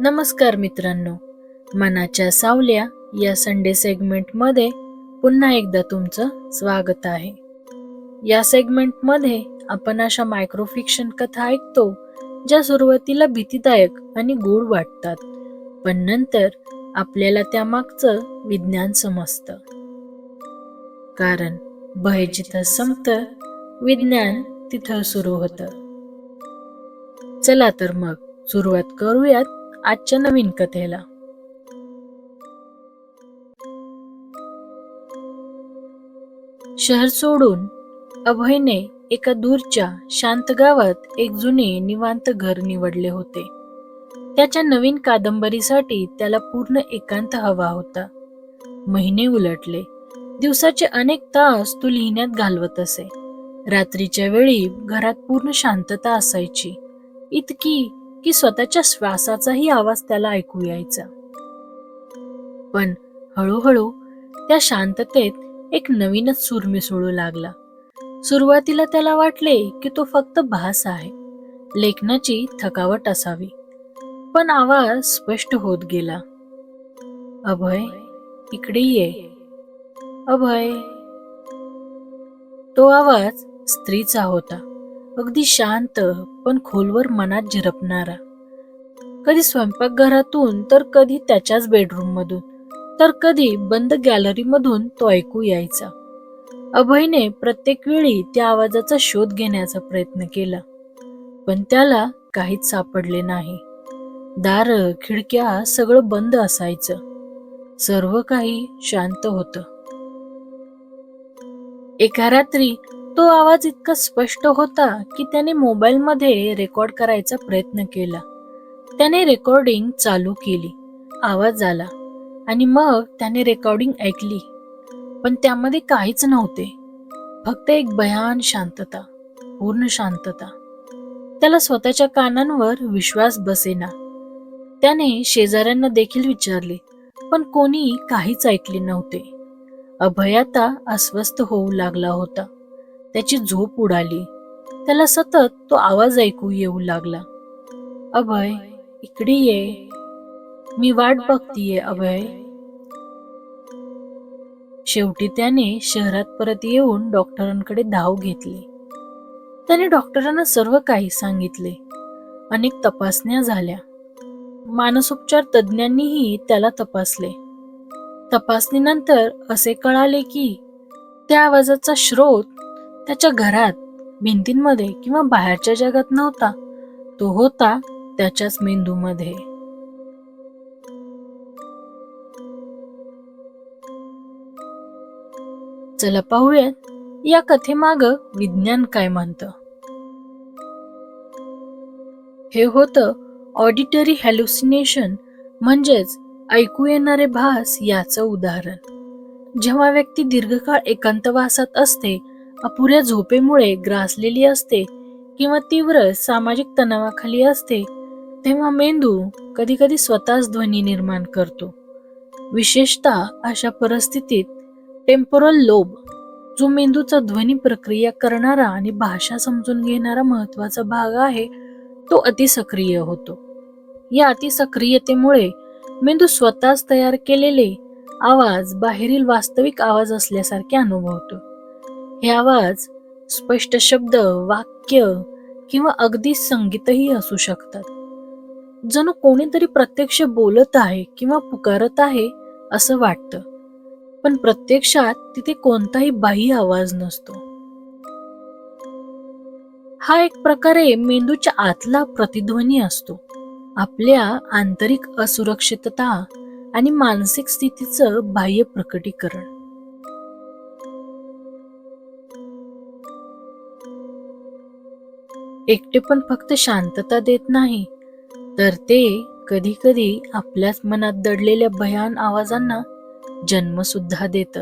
नमस्कार मित्रांनो. मनाच्या सावल्या या संडे सेगमेंटमध्ये पुन्हा एकदा तुमचं स्वागत आहे. या सेगमेंटमध्ये आपण अशा मायक्रोफिक्शन कथा ऐकतो ज्या सुरुवातीला भीतीदायक आणि गूढ वाटतात पण नंतर आपल्याला त्यामागचं विज्ञान समजतं. कारण भय जिथं संपतं विज्ञान तिथं सुरू होतं. चला तर मग सुरुवात करूयात आजच्या नवीन कथेला. शहर सोडून अभयने एका दूरच्या शांत गावात एक जुने निवांत घर निवडले होते. त्याच्या नवीन कादंबरीसाठी त्याला पूर्ण एकांत हवा होता. महिने उलटले. दिवसाचे अनेक तास तो लिहिण्यात घालवत असे. रात्रीच्या वेळी घरात पूर्ण शांतता असायची. इतकी की स्वतःच्या श्वासाचाही आवाज त्याला ऐकू यायचा. पण हळूहळू त्या शांततेत एक नवीनच सूर मिसळू लागला. सुरुवातीला त्याला वाटले की तो फक्त भास आहे. लेखनाची थकावट असावी. पण आवाज स्पष्ट होत गेला. अभय इकडे ये. अभय. तो आवाज स्त्रीचा होता. अगदी शांत पण खोलवर मनात झिरपणारा. कधी स्वयंपाकघरातून तर कधी त्याच्याच बेडरूम मधून तर कधी बंद गॅलरी मधून तो ऐकू यायचा. अभयने प्रत्येक वेळी त्या आवाजाचा शोध घेण्याचा प्रयत्न केला पण त्याला काहीच सापडले नाही. दार खिडक्या सगळं बंद असायचं. सर्व काही शांत होतं. एका रात्री तो आवाज इतका स्पष्ट होता की त्याने मोबाईलमध्ये रेकॉर्ड करायचा प्रयत्न केला. त्याने रेकॉर्डिंग चालू केली. आवाज आला आणि मग त्याने रेकॉर्डिंग ऐकली. पण त्यामध्ये काहीच नव्हते. फक्त एक भयान शांतता पूर्ण शांतता. त्याला स्वतःच्या कानांवर विश्वास बसेना. त्याने शेजाऱ्यांना देखील विचारले पण कोणी काहीच ऐकले नव्हते. अभयाता अस्वस्थ होऊ लागला होता. त्याची झोप उडाली. त्याला सतत तो आवाज ऐकू येऊ लागला. अभय इकडे ये. मी वाट बघतीये अभय. शेवटी त्याने शहरात परत येऊन डॉक्टरांकडे धाव घेतली. त्याने डॉक्टरांना सर्व काही सांगितले. अनेक तपासण्या झाल्या. मानसोपचार तज्ज्ञांनीही त्याला तपासले. तपासणीनंतर असे कळाले की त्या आवाजाचा स्रोत त्याच्या घरात भिंतींमध्ये किंवा बाहेरच्या जगात नव्हता तो होता त्याच्याच मेंदूमध्ये. चला पाहूयात या कथेमाग विज्ञान काय म्हणतं? हे होतं ऑडिटरी हॅल्युसिनेशन म्हणजेच ऐकू येणारे भास याचं उदाहरण. जेव्हा व्यक्ती दीर्घकाळ एकांतवासात असते अपुऱ्या झोपेमुळे ग्रासलेली असते किंवा तीव्र सामाजिक तणावाखाली असते तेव्हा मेंदू कधी कधी स्वतःच ध्वनी निर्माण करतो. विशेषतः अशा परिस्थितीत टेम्पोरल लोब जो मेंदूचा ध्वनी प्रक्रिया करणारा आणि भाषा समजून घेणारा महत्त्वाचा भाग आहे तो अतिसक्रिय होतो. या अतिसक्रियतेमुळे मेंदू स्वतःच तयार केलेले आवाज बाहेरील वास्तविक आवाज असल्यासारखे अनुभवतो. हे आवाज स्पष्ट शब्द वाक्य किंवा अगदी संगीतही असू शकतात. जणू कोणीतरी प्रत्यक्ष बोलत आहे किंवा पुकारत आहे असं वाटतं. पण प्रत्यक्षात तिथे कोणताही बाह्य आवाज नसतो. हा एक प्रकारे मेंदूच्या आतला प्रतिध्वनी असतो. आपल्या आंतरिक असुरक्षितता आणि मानसिक स्थितीचं बाह्य प्रकटीकरण. एकटे पण फक्त शांतता देत नाही. तर ते कधी कधी आपल्याच मनात दडलेल्या भयान आवाजांना जन्म सुद्धा देत.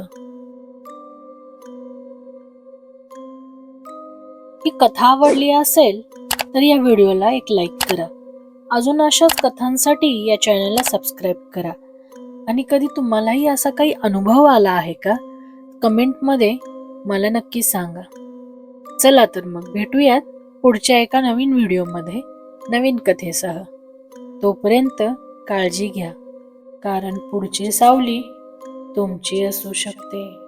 ही कथा आवडली असेल तर या व्हिडिओला एक लाईक करा. अजून अशाच कथांसाठी या चॅनलला सबस्क्राईब करा. आणि कधी तुम्हालाही असा काही अनुभव आला आहे का? कमेंटमध्ये मला नक्की सांगा. चला तर मग भेटूयात. पुढच्या एका नवीन व्हिडिओमध्ये नवीन कथेसह. तोपर्यंत काळजी घ्या कारण पुढची सावली तुमची असू शकते.